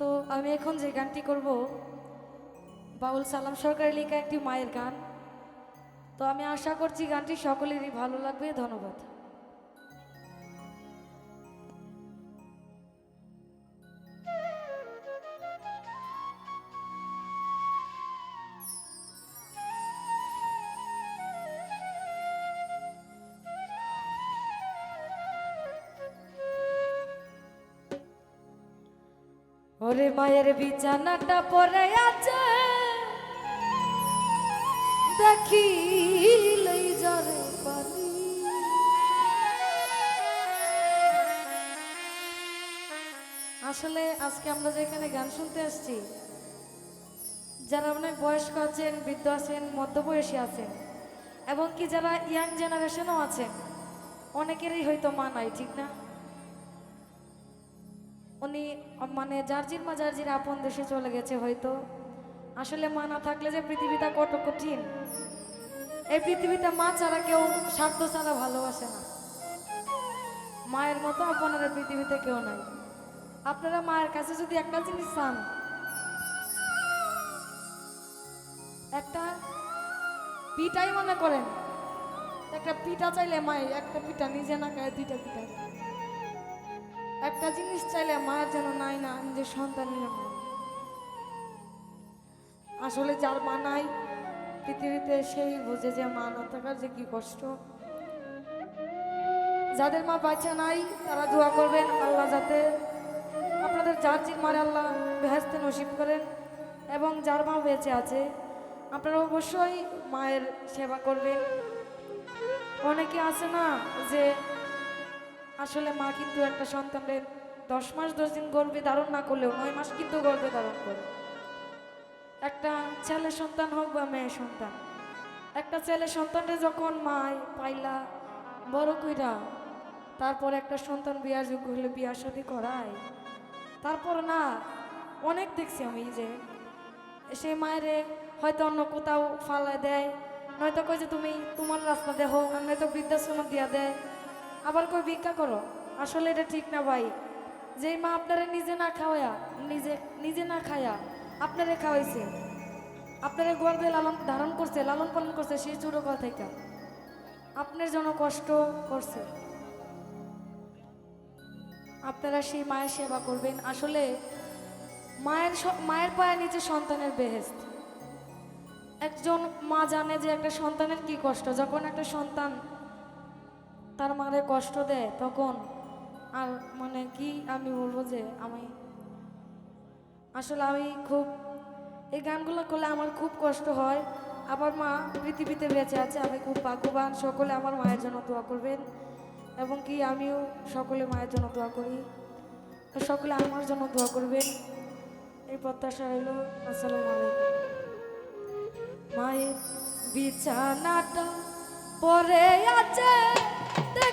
তো আমি এখন যে গানটি করব, বাউল সালাম সরকারের লেখা একটি মায়ের গান। তো আমি আশা করছি গানটি সকলেরই ভালো লাগবে। ধন্যবাদ। ওরে মায়ের বিছানাটা পরে আছে। দেখিলেই জরে পানি। আসলে আজকে আমরা যেখানে গান শুনতে আসছি, যারা অনেক বয়স্ক আছেন, বৃদ্ধ আছেন, মধ্যবয়সী আছেন এবং কি যারা ইয়াং জেনারেশনও আছেন, অনেকেরই হয়তো মা নাই, ঠিক না? উনি মানে জার্জির মা জার্জির আপন দেশে চলে গেছে হয়তো। আসলে মা না থাকলে যে পৃথিবীটা কত কঠিন। এই পৃথিবীতে মা ছাড়া কেউ স্বার্থ ছাড়া ভালোবাসে না। মায়ের মতো আপনারা পৃথিবীতে কেউ নাই। আপনারা মায়ের কাছে যদি একটা জিনিস চান, একটা পিঠাই মনে করেন। একটা পিঠা চাইলে মাই একটা পিঠা, নিজে না খায় দুইটা পিঠা। একটা জিনিস চাইলে মায়ের যেন নাই না, নিজের সন্তানের আসলে যার মা নাই, পৃথিবীতে সেই বোঝে যে মা না থাকার যে কি কষ্ট। যাদের মা বাচ্চা নাই, তারা দোয়া করবেন আল্লাহ যাতে আপনাদের যার জির মারে আল্লাহ বেহেস্তে নসিব করেন এবং যার মা বেঁচে আছে, আপনারা অবশ্যই মায়ের সেবা করবেন। অনেকে আছে না যে আসলে মা কিন্তু একটা সন্তানের দশ মাস দশ দিন গর্বে ধারণ না করলেও নয় মাস কিন্তু গর্বে ধারণ করে। একটা ছেলে সন্তান হোক বা মেয়ে সন্তান, একটা ছেলে সন্তানরে যখন মায় পাইলা বড় কইরা, তারপর একটা সন্তান বিয়ার যোগ্য হলে বিয়ার শাদী করায়, তারপর না অনেক দেখছি আমি যে সেই মায়েরে হয়তো অন্য কোথাও ফালায় দেয়, নয়তো কই যে তুমি তোমার রাস্তা দেহ নয়তো বৃদ্ধাশ্রম দিয়া দেয়। আবার কই ভিক্ষা করো? আসলে এটা ঠিক না ভাই। যেই মা আপনারা নিজে না খাওয়া নিজে নিজে না খায়া আপনারে খাওয়াইছে, আপনারা গর্বে লালন, ধারণ করছে, লালন পালন করছে সেই ছোটকাল থেকে। আপনার জন্য কষ্ট করছে। আপনারা সেই মায়ের সেবা করবেন। আসলে মায়ের মায়ের পায়ে নিচে সন্তানের বেহেস্ত। একজন মা জানে যে একটা সন্তানের কি কষ্ট। যখন একটা সন্তান তার মারে কষ্ট দেয় তখন। আর মানে কি আমি বলব যে আমি আসলে আমি খুব, এই গানগুলো করলে আমার খুব কষ্ট হয়। আমার মা পৃথিবীতে বেঁচে আছে, আমি খুব ভাগ্যবান। সকলে আমার মায়ের জন্য দোয়া করবেন। এবং কি আমিও সকলে মায়ের জন্য দোয়া করি। সকলে আমার জন্য দোয়া করবেন। এই প্রত্যাশা রইল। আসসালামু আলাইকুম। মায়ের বিছানাটা পরে আছে।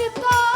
আশিক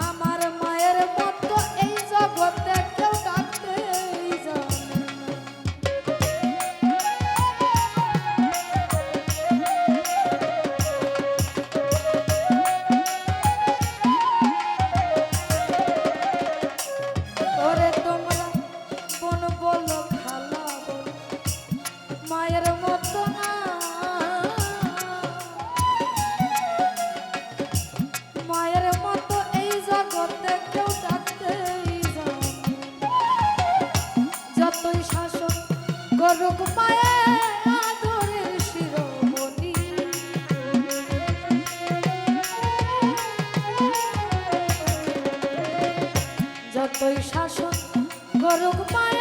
আমার মায়ের মতো এই জগতে কেউ তোমরা কোন বলো খালা মায়ের করুক মায়ের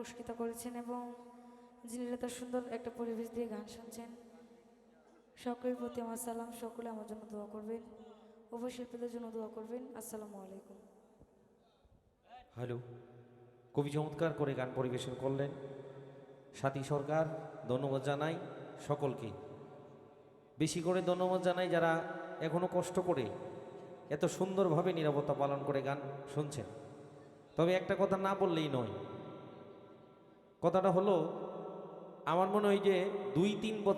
পুরস্কৃত করেছেন এবং যিনি এত সুন্দর একটা পরিবেশ দিয়ে গান শুনছেন, সকলের প্রতি আমার সালাম, সকলে আমার জন্য দোয়া করবেন উপশিল্পীদের জন্য দোয়া করবেন। আসসালামু আলাইকুম। হ্যালো, কবি চমৎকার করে গান পরিবেশন করলেন। সাথী সরকার, ধন্যবাদ জানাই সকলকে। বেশি করে ধন্যবাদ জানাই যারা এখনও কষ্ট করে এত সুন্দরভাবে নিরাপত্তা পালন করে গান শুনছেন। তবে একটা কথা না বললেই নয় কথাটা হলো আমার মনে হয় যে দুই তিন বছর